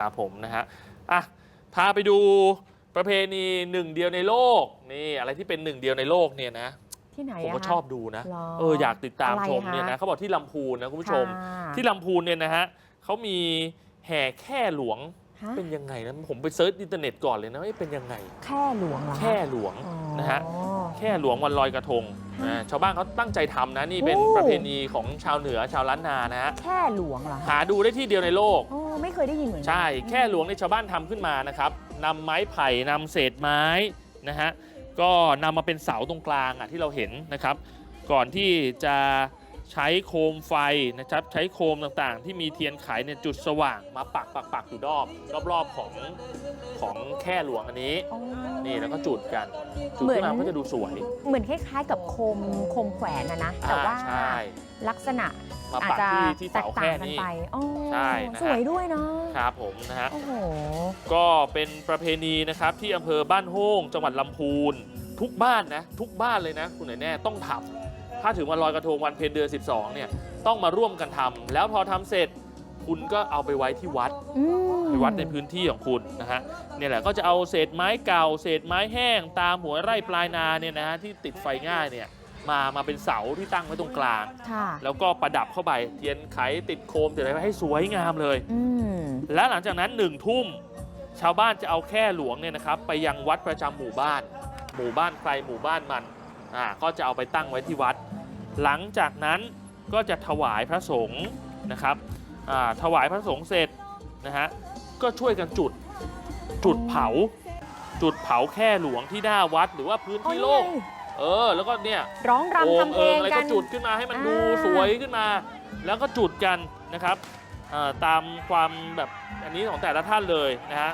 ครับผมนะฮะอะพาไปดูประเพณีหนึ่งเดียวในโลกนี่อะไรที่เป็นหนึ่งเดียวในโลกเนี่ยนะที่ไหนผมก็ะคะชอบดูนะหรอเอออยากติดตามอะไรชมเนี่ยคะนะเขาบอกที่ลำพูนนะคุณผู้ชม ค่ะที่ลำพูนเนี่ยนะฮะเขามีแห่แค่หลวงฮะเป็นยังไงนะผมไปเซิร์ชอินเทอร์เน็ตก่อนเลยนะว่าเอ๊ะเป็นยังไง แค่หลวงเหรอคะแค่หลวงอ๋อ นะฮะ แค่หลวงวันลอยกระทงฮะนะชาวบ้านเขาตั้งใจทำนะ นี่เป็นโอ้ ประเพณีของชาวเหนือชาวล้านนานะฮะ แค่หลวงเหรอคะหาดูได้ที่เดียวในโลก โอ้ ไม่เคยได้ยินเหมือนกัน ใช่ แค่หลวงในชาวบ้านทำขึ้นมานะครับนำไม้ไผ่นำเศษไม้นะฮะก็นำมาเป็นเสาตรงกลางอะที่เราเห็นนะครับ ก่อนที่จะ ใช้โคมไฟนะครับใช้โคมต่างๆ ที่มีเทียนไขเนี่ยจุดสว่างมาปักปักปักอยู่รอบรอบๆของของแค่หลวงอันนี้ อ๋อ นี่แล้วก็จุดกัน จุดเหมือนขึ้นมาก็จะดูสวยเหมือนคล้ายๆ กับโคมโคมแขวนนะนะ แต่อ่าว่าใช่ลักษณะมาอาจปักจะที่ที่แตเสากต่าแค่งกันนี้ ไปอ๋อใช่นะฮะ สวยด้วยเนาะครับผมนะฮะ โอ้โห ก็เป็นประเพณีนะครับที่อำเภอบ้านโฮ่งจังหวัดลำพูน ทุกบ้านนะ ทุกบ้านเลยนะ คุณไหนแน่ต้องทำ ถ้าถึงวันลอยกระทงวันเพ็ญเดือน 12 เนี่ยต้องมาร่วมกันทำแล้วพอทำเสร็จคุณก็เอาไปไว้ที่วัดอืมไปวัดในพื้นที่ของคุณนะฮะเนี่ยแหละก็จะเอาเศษไม้เก่า เศษไม้แห้ง ตามหัวไร่ปลายนาเนี่ยนะฮะที่ติดไฟง่ายเนี่ยมามาเป็นเสาที่ตั้งไว้ตรงกลางค่ะแล้วก็ประดับเข้าไปเทียนไขติดโคมติดอะไรไว้ให้สวยงามเลยอืมและหลังจากนั้นหนึ่งทุ่มชาวบ้านจะเอาแค่หลวงเนี่ยนะครับไปยังวัดประจำหมู่บ้าน หมู่บ้านใครหมู่บ้านมัน อ่าก็จะเอาไปตั้งไว้ที่วัด หลังจากนั้นก็จะถวายพระสงฆ์นะครับอ่าถวายพระสงฆ์เสร็จนะฮะก็ช่วยกันจุดจุดเผา จุดเผาแค่หลวงที่หน้าวัดหรือว่าพื้นที่โล่งโอ้ยเออแล้วก็เนี่ยร้องโอ่รำงทำเพเอลองอะไรกัก็น จุดขึ้นมาให้มันดูอ่า สวยขึ้นมา แล้วก็จุดกันนะครับเอ่อตามความแบบอันนี้ของแต่ละท่านเลยนะฮะ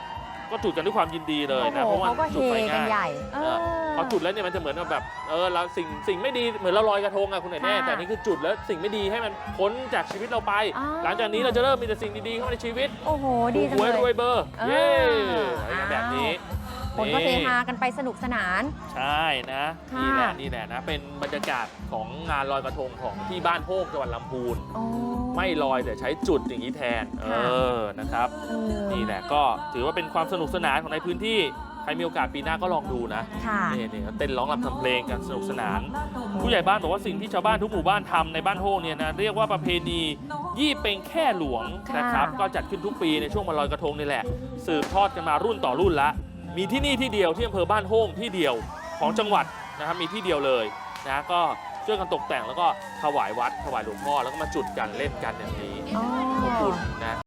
ก็จุดกันด้วยความยินดีเลยนะโอ้เพโหราะว่าเขาก็เฮจุดไฟกันง่าย ใหญ่เออ พอจุดแล้วเนี่ยมันจะเหมือนกับแบบเออเราสิ่งสิ่งไม่ดีเหมือนเราลอยกระทงอะคุณไหนแน่ ค่ะแต่อันนี่คือจุดแล้วสิ่งไม่ดีให้มันพ้นจากชีวิตเราไปอ่าหลังจากนี้เราจะเริ่มมีแต่สิ่งดีๆเข้ามาในชีวิตโอ้โห ดีจังหวยเลรวยย เบอร์เออเย้อะไรกันแบบนี้คนก็เฮนี่ฮากันไปสนุกสนาน ใช่นะค่ะ นี่แหละนี่แหละนะเป็นบรรยากาศของงานลอยกระทงของที่บ้านโฮกจังหวัดลำพูนอ๋อไม่ลอยแต่ใช้จุดอย่างนี้แทน เอค่ะ อนะครับ เออ นี่แหละก็ถือว่าเป็นความสนุกสนานของในพื้นที่ใครมีโอกาสปีหน้าก็ลองดูนะค่ะ นี่นี่เต้นร้องรำทำเพลงกันสนุกสนาน ผู้ใหญ่บ้านบอกว่าสิ่งที่ชาวบ้านทุกหมู่บ้านทำในบ้านโฮกเนี่ยนะเรียกว่าประเพณียี่เป็งแค่หลวงค่ะนะครับก็จัดขึ้นทุกปีในช่วงวันลอยกระทงนี่แหละ สืบทอดกันมารุ่นต่อรุ่นละ มีที่นี่ที่เดียวที่อำเภอบ้านโฮงที่เดียวของจังหวัดนะครับมีที่เดียวเลยนะก็ช่วยกันตกแต่งแล้วก็ถวายวัดถวายหลวงพ่อแล้วก็มาจุดกันเล่นกันอย่างนี้อ๋อ ขอบคุณนะ